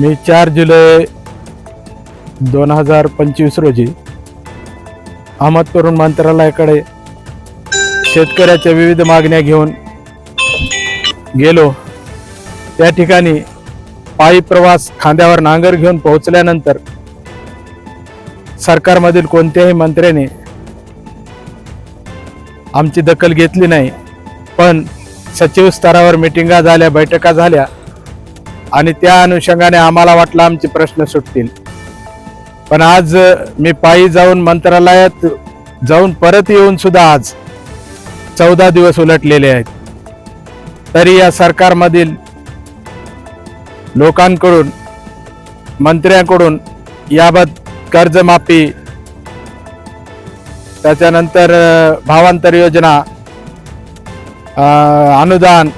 मी चार जुलै दोन हजार पंचवीस रोजी अहमद मंत्रालयाकडे शेतकऱ्याच्या विविध मागण्या घेऊन गेलो. त्या ठिकाणी पायी प्रवास खांद्यावर नांगर घेऊन पोहोचल्यानंतर सरकारमधील कोणत्याही मंत्र्याने आमची दखल घेतली नाही. पण सचिव स्तरावर मिटिंगा झाल्या बैठका झाल्या. आणि त्या अनुषंगाने आम्हाला वाटलं आमचे प्रश्न सुटतील. पण आज मी पायी जाऊन मंत्रालयात जाऊन परत येऊन सुद्धा आज चौदा दिवस उलटलेले आहेत. तरी या सरकारमधील लोकांकडून मंत्र्यांकडून याबाबत कर्जमाफी त्याच्यानंतर भावांतर योजना अनुदान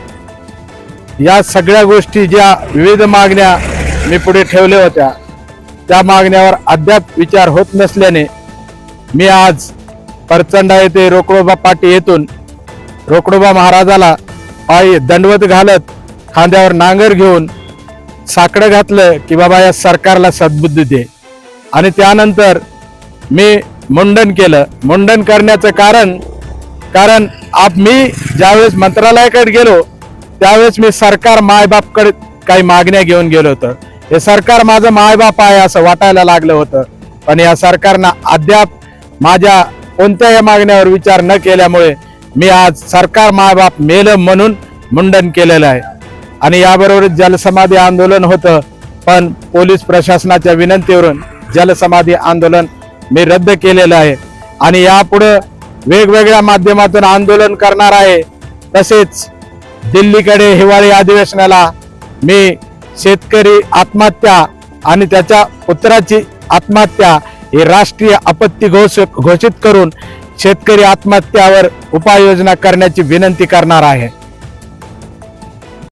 या सगळ्या गोष्टी ज्या विविध मागण्या मी पुढे ठेवल्या होत्या त्या मागण्यावर अद्याप विचार होत नसल्याने मी आज परचंडा येथे रोकडोबा पाटी येथून रोकडोबा महाराजाला पायी दंडवत घालत खांद्यावर नांगर घेऊन साकडं घातलं की बाबा या सरकारला सद्बुद्धी दे. आणि त्यानंतर मी मुंडन केलं. मुंडन करण्याचं कारण कारण आप मी ज्यावेळेस मंत्रालयाकडे गेलो त्यावेळेस मी सरकार मायबापकडे काही मागण्या घेऊन गेलो होतो. हे सरकार माझं मायबाप आहे असं वाटायला लागलं होतं. पण या सरकारनं अद्याप माझ्या कोणत्याही मागण्यावर विचार न केल्यामुळे मी आज सरकार मायबाप मेलं म्हणून मुंडन केलेलं आहे. आणि याबरोबरच जलसमाधी आंदोलन होतं पण पोलीस प्रशासनाच्या विनंतीवरून जलसमाधी आंदोलन मी रद्द केलेलं आहे. आणि यापुढं वेगवेगळ्या माध्यमातून आंदोलन करणार आहे तसेच दिल्लीकडे हिवाळी अधिवेशनाला मी शेतकरी आत्महत्या आणि त्याच्या पुत्राची आत्महत्या ही राष्ट्रीय आपत्ती घोष घोषित करून शेतकरी आत्महत्यावर उपाययोजना करण्याची विनंती करणार आहे.